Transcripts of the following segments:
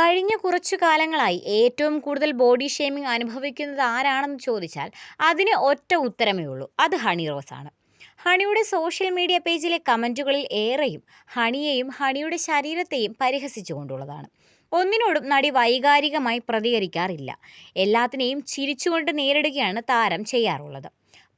കഴിഞ്ഞ കുറച്ചു കാലങ്ങളായി ഏറ്റവും കൂടുതൽ ബോഡി ഷേമിംഗ് അനുഭവിക്കുന്നത് ആരാണെന്ന് ചോദിച്ചാൽ അതിന് ഒറ്റ ഉത്തരമേ ഉള്ളൂ. അത് ഹണി റോസ് ആണ്. ഹണിയുടെ സോഷ്യൽ മീഡിയ പേജിലെ കമന്റുകളിൽ ഏറെയും ഹണിയെയും ഹണിയുടെ ശരീരത്തെയും പരിഹസിച്ചുകൊണ്ടുള്ളതാണ് ഒന്നിനോടും നടി വൈകാരികമായി പ്രതികരിക്കാറില്ല. എല്ലാത്തിനെയും ചിരിച്ചുകൊണ്ട് നേരിടുകയാണ് താരം ചെയ്യാറുള്ളത്.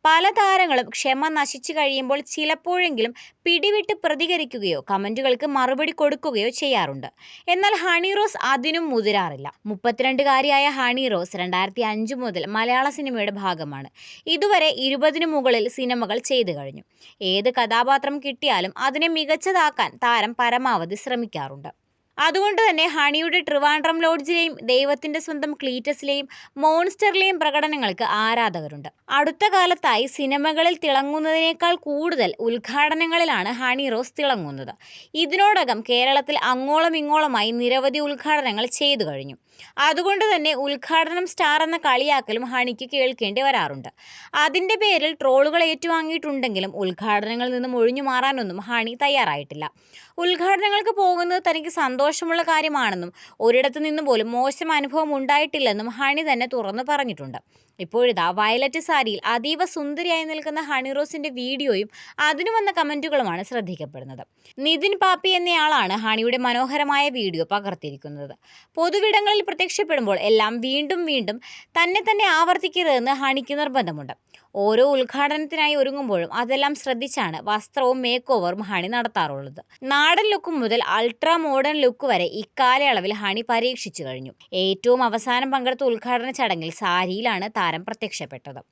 പല താരങ്ങളും ക്ഷമ നശിച്ചു കഴിയുമ്പോൾ ചിലപ്പോഴെങ്കിലും പിടിവിട്ട് പ്രതികരിക്കുകയോ കമന്റുകൾക്ക് മറുപടി കൊടുക്കുകയോ ചെയ്യാറുണ്ട്. എന്നാൽ ഹണി റോസ് അതിനും മുതിരാറില്ല. മുപ്പത്തിരണ്ടുകാരിയായ ഹണി റോസ് രണ്ടായിരത്തി അഞ്ച് മുതൽ മലയാള സിനിമയുടെ ഭാഗമാണ്. ഇതുവരെ ഇരുപതിനു മുകളിൽ സിനിമകൾ ചെയ്തു കഴിഞ്ഞു. ഏത് കഥാപാത്രം കിട്ടിയാലും അതിനെ മികച്ചതാക്കാൻ താരം പരമാവധി ശ്രമിക്കാറുണ്ട്. അതുകൊണ്ട് തന്നെ ഹണിയുടെ ട്രിവാൻഡ്രം ലോഡ്ജിലെയും ദൈവത്തിന്റെ സ്വന്തം ക്ലീറ്റസിലെയും മോൺസ്റ്ററിലെയും പ്രകടനങ്ങൾക്ക് ആരാധകരുണ്ട്. അടുത്ത കാലത്തായി സിനിമകളിൽ തിളങ്ങുന്നതിനേക്കാൾ കൂടുതൽ ഉദ്ഘാടനങ്ങളിലാണ് ഹണി റോസ് തിളങ്ങുന്നത്. ഇതിനോടകം കേരളത്തിൽ അങ്ങോളം ഇങ്ങോളമായി നിരവധി ഉദ്ഘാടനങ്ങൾ ചെയ്തു കഴിഞ്ഞു. അതുകൊണ്ട് തന്നെ ഉദ്ഘാടനം സ്റ്റാർ എന്ന കളിയാക്കലും ഹണിക്ക് കേൾക്കേണ്ടി വരാറുണ്ട്. അതിന്റെ പേരിൽ ട്രോളുകൾ ഏറ്റുവാങ്ങിയിട്ടുണ്ടെങ്കിലും ഉദ്ഘാടനങ്ങളിൽ നിന്നും ഒഴിഞ്ഞു മാറാനൊന്നും ഹണി തയ്യാറായിട്ടില്ല. ഉദ്ഘാടനങ്ങൾക്ക് പോകുന്നത് തനിക്ക് സന്തോഷമുള്ള കാര്യമാണെന്നും ഒരിടത്തു നിന്നും പോലും മോശം അനുഭവം ഉണ്ടായിട്ടില്ലെന്നും ഹണി തന്നെ തുറന്നു പറഞ്ഞിട്ടുണ്ട്. ഇപ്പോഴിതാ വയലറ്റ് സാരിയിൽ അതീവ സുന്ദരിയായി നിൽക്കുന്ന ഹണി റോസിന്റെ വീഡിയോയും അതിനു വന്ന കമന്റുകളുമാണ് ശ്രദ്ധിക്കപ്പെടുന്നത്. നിതിൻ പാപ്പി എന്നയാളാണ് ഹണിയുടെ മനോഹരമായ വീഡിയോ പകർത്തിയിരിക്കുന്നത് പൊതുവിടങ്ങളിൽ പ്രത്യക്ഷപ്പെടുമ്പോൾ എല്ലാം വീണ്ടും വീണ്ടും തന്നെ തന്നെ ആവർത്തിക്കരുതെന്ന് ഹണിക്ക് നിർബന്ധമുണ്ട്. ഓരോ ഉദ്ഘാടനത്തിനായി ഒരുങ്ങുമ്പോഴും അതെല്ലാം ശ്രദ്ധിച്ചാണ് വസ്ത്രവും മേക്ക് ഓവറും ഹണി നടത്താറുള്ളത്. നാടൻ ലുക്ക് മുതൽ അൾട്രാ മോഡേൺ ലുക്ക് വരെ ഇക്കാലയളവിൽ ഹണി പരീക്ഷിച്ചു കഴിഞ്ഞു. ഏറ്റവും അവസാനം പങ്കെടുത്ത ഉദ്ഘാടന ചടങ്ങിൽ സാരിയിലാണ് താരം പ്രത്യക്ഷപ്പെട്ടത്.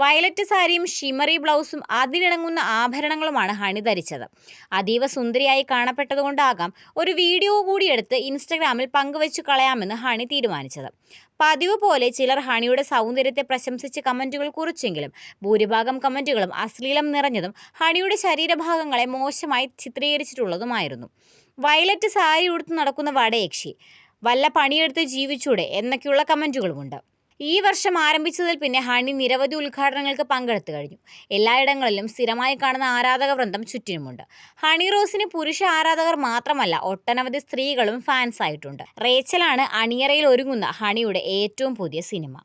വയലറ്റ് സാരിയും ഷിമറി ബ്ലൗസും അതിനിണങ്ങുന്ന ആഭരണങ്ങളുമാണ് ഹണി ധരിച്ചത്. അതീവ സുന്ദരിയായി കാണപ്പെട്ടതുകൊണ്ടാകാം ഒരു വീഡിയോ കൂടി എടുത്ത് ഇൻസ്റ്റഗ്രാമിൽ പങ്കുവച്ചു കളയാമെന്ന് ഹണി തീരുമാനിച്ചത്. പതിവ് പോലെ ചിലർ ഹണിയുടെ സൗന്ദര്യത്തെ പ്രശംസിച്ച് കമന്റുകൾ കുറിച്ചെങ്കിലും ഭൂരിഭാഗം കമന്റുകളും അശ്ലീലം നിറഞ്ഞതും ഹണിയുടെ ശരീരഭാഗങ്ങളെ മോശമായി ചിത്രീകരിച്ചിട്ടുള്ളതുമായിരുന്നു. വയലറ്റ് സാരി ഉടുത്ത് നടക്കുന്ന വടയക്ഷി വല്ല പണിയെടുത്ത് ജീവിച്ചൂടെ എന്നൊക്കെയുള്ള കമന്റുകളുമുണ്ട് ഈ വർഷം ആരംഭിച്ചതിൽ പിന്നെ ഹണി നിരവധി ഉദ്ഘാടനങ്ങൾക്ക് പങ്കെടുത്തു കഴിഞ്ഞു. എല്ലായിടങ്ങളിലും സ്ഥിരമായി കാണുന്ന ആരാധക വൃന്ദം ചുറ്റിനുമുണ്ട്. ഹണി റോസിന് പുരുഷ ആരാധകർ മാത്രമല്ല ഒട്ടനവധി സ്ത്രീകളും ഫാൻസ് ആയിട്ടുണ്ട് റേച്ചലാണ് അണിയറയിൽ ഒരുങ്ങുന്ന ഹണിയുടെ ഏറ്റവും പുതിയ സിനിമ.